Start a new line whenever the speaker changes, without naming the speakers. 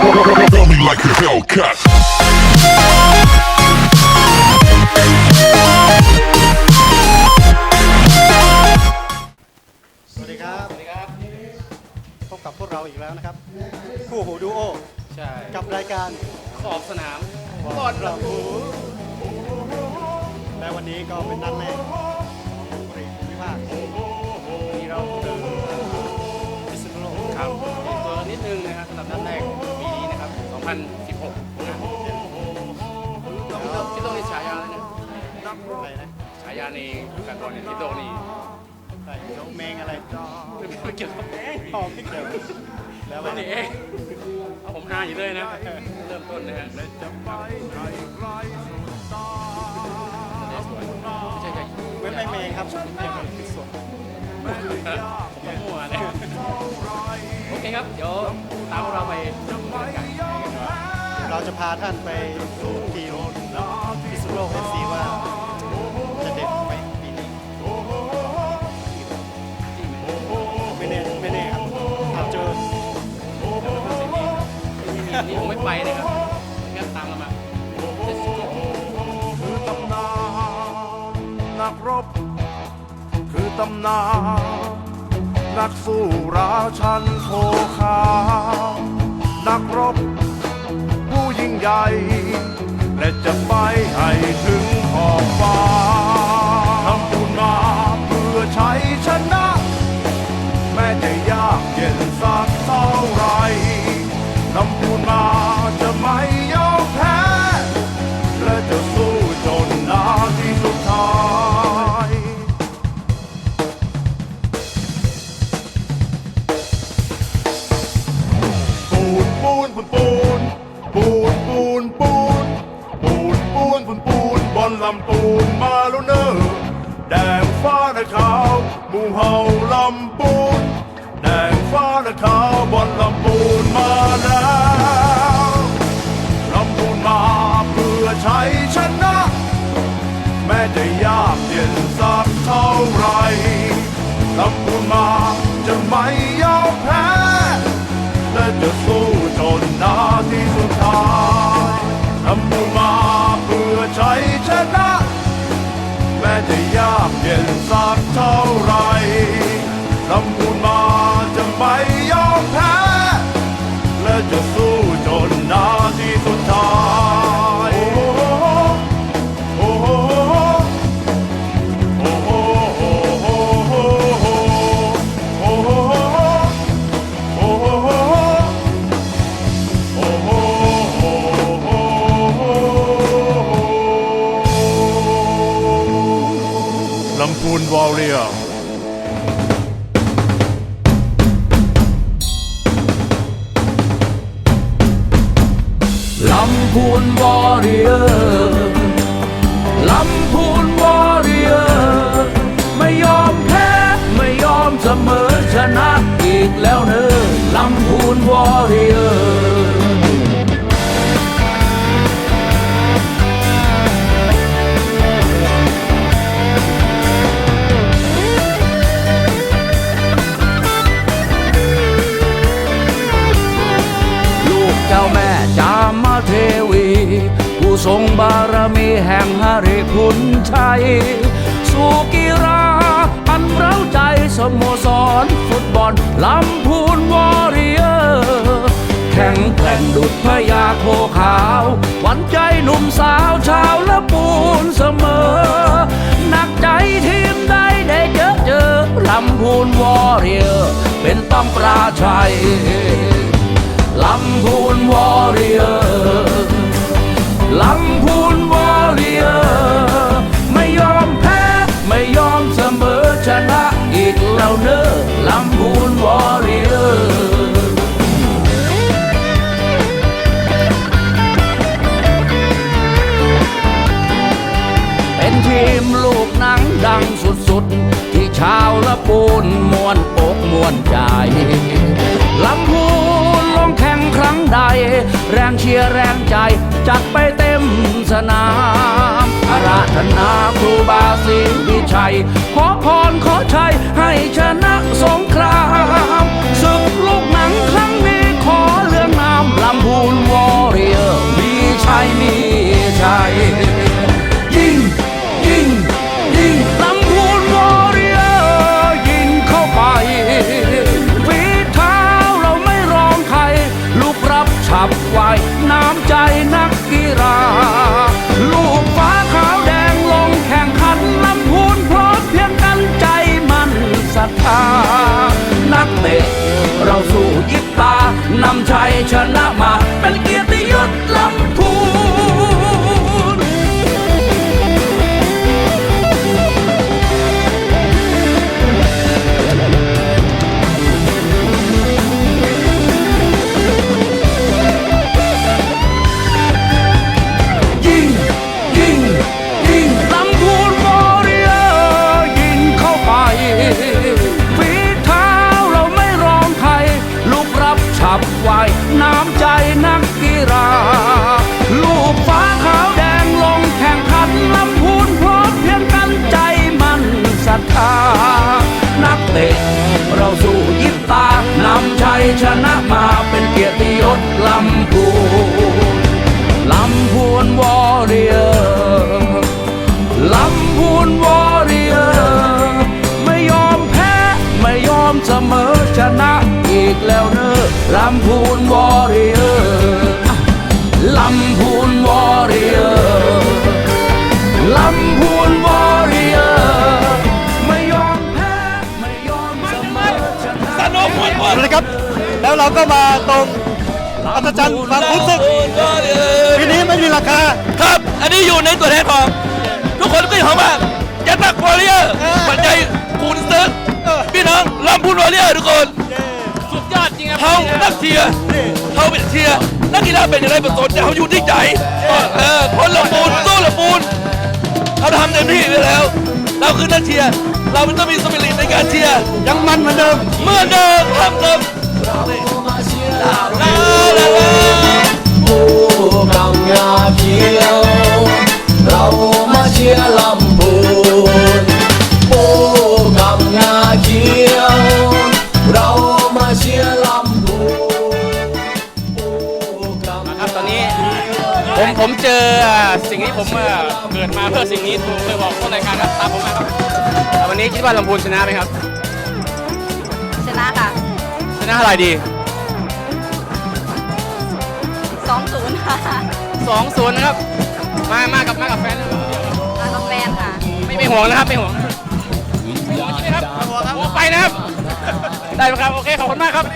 Blow me like a Hellcat.
สวัสดีครับ สวัสดีครับ พบกับพวกเราอีกแล้วนะครับ คู่หูดูโอ
ใช่
กับรายการ
ขอบสนามบอล
เราหูและวันนี้ก็เป็นนัดแรกของบริวิภาค
2016นะที่ต้องในฉายาเลยนะ
อะไรนะ
ฉายาในการบอลเนี่ยที่โดนี่
ใส่เมงอะไร
ไม่เกี่ยวกับเอง
หอมพริกเดียวแล้ว
ตัวนี้เองเอาผมห้าอยู่เลยนะ เริ่มต้นนะฮะไม่ใช่ใช่
เว็บไอเมงครับเกี่ยวกับพิษสด
ผมมั่วเลยโอเคครับ เดี๋ยวตามพวกเราไปดูกัน
เราจะพาท่านไปดูทีมพิษณุโลกเอฟซีว่าจะเด็ดไหมปีนี้
ไม่
แน่ไม่แน่ครับเอาเจอ
นี่ผมไม่ไปเลยครับงั้นตามเรามา Let's go
คือตำนานนักรบ คือตำนานนักสู้ราชันโคคานักรบ ยิ่งใหญ่ และจะไปให้ถึงขอบฟ้าทำบุญมาเพื่อใช้ชนะ แม้จะยากเย็นสักเท่าไรนำบุญมา เฮาลำปูน แดงฟ้าและขาวบนลำปูนมาแล้วลำปูนมาเพื่อชัยชนะ แม้จะยากเย็นสักเท่าไรลำพูนมาจะไม่ยอมแพ้และจะสู้จนนาทีสุดท้ายลำพูนมาเพื่อชัยชนะ แม้จะยากเย็นสักเท่าไรำพูนวอลลำ
พูนวอริเออร์ลำพูนวอริเออร์ไม่ยอมแพ้ ไม่ยอมเสมอชนะอีกแล้วเนอะลำพูนวอริเออร์ ทรงบารมีแห่งหริพุนชัยสู่กีฬาอันเร้าใจสโมสร ฟุตบอลลำพูนวอริเออร์แข่งแกร่งดุดพญาโคขาว หวันใจหนุ่มสาวชาวละปูนเสมอ หนักใจทีมใดได้เจอเจอลำพูนวอริเออร์เป็นต้องปราชัยลำพู แรงเชียร์แรงใจ จัดไปเต็มสนามอาราธนาครูบาศรีวิชัย ขอพรขอชัยให้ชนะสงครามศึกลูก wop, wop. ำใจนักกีฬาลูกฟ้าขาวแดงลงแข่งขันลำพูนพร้อมเพรียงกันใจมันศรัทธา นักเตะเราสู้ยิบตานำชัยชนะมาเป็นเกียรติยศลำพูนลำพูนวอ ลำพูนวอริเออร์ลำพูนวอริเออร์ลำพูนวอริเออร์ไม่ยอมแพ้ไม่ยอมเสมอชนะ
สนุกมวนมวน
นะครับ แล้วเราก็มาตรงอัศจรรย์ความรู้สึกปีนี้ไม่มีราคา
ครับ อันนี้อยู่ในตัวแทนของ ทุกคนก็อยู่ว่ายันนักวอริเออร์
เออ
ปัจจัยคูณซึก
เออ
พี่น้องลำพูนวอริเออร์ทุกคนสุด ยอดจริงครับเขานักเชียร์เขาเป็นเชียร์นักกีฬาเป็นอะไรเป็นสนแต่เขาอยู่ที่ใจเออคนละปูนสู้ละปูนเขาทำเต็มที่ไปแล้ว เราคือนักเชียร์เรามันต้องมีสปิริตในการเชียร์
ยังมันเหมือนเดิม
เมื่อเดิมทำเดิมลาลาลา ผมผมเจออ่าสิ่งที่ผมอ่าเกิดมาเพื่อสิ่งนี้ผมเคยบอกต้นรายการครับตามผมมาครับแต่วันนี้คิดว่าลำพูนชนะไหมครับ
ชนะค่ะ
ชนะอะไรดี
2-0ค่ะ
สองศูนย์นะครับ มามากับมากับแฟน
มากับแฟนค่ะ
ไม่ไม่ห่วงนะครับไม่ห่วงไม่ห่วงใช่ไหมครับห่วงไปนะครับ ได้ไหมครับ โอเค ขอบคุณมากครับ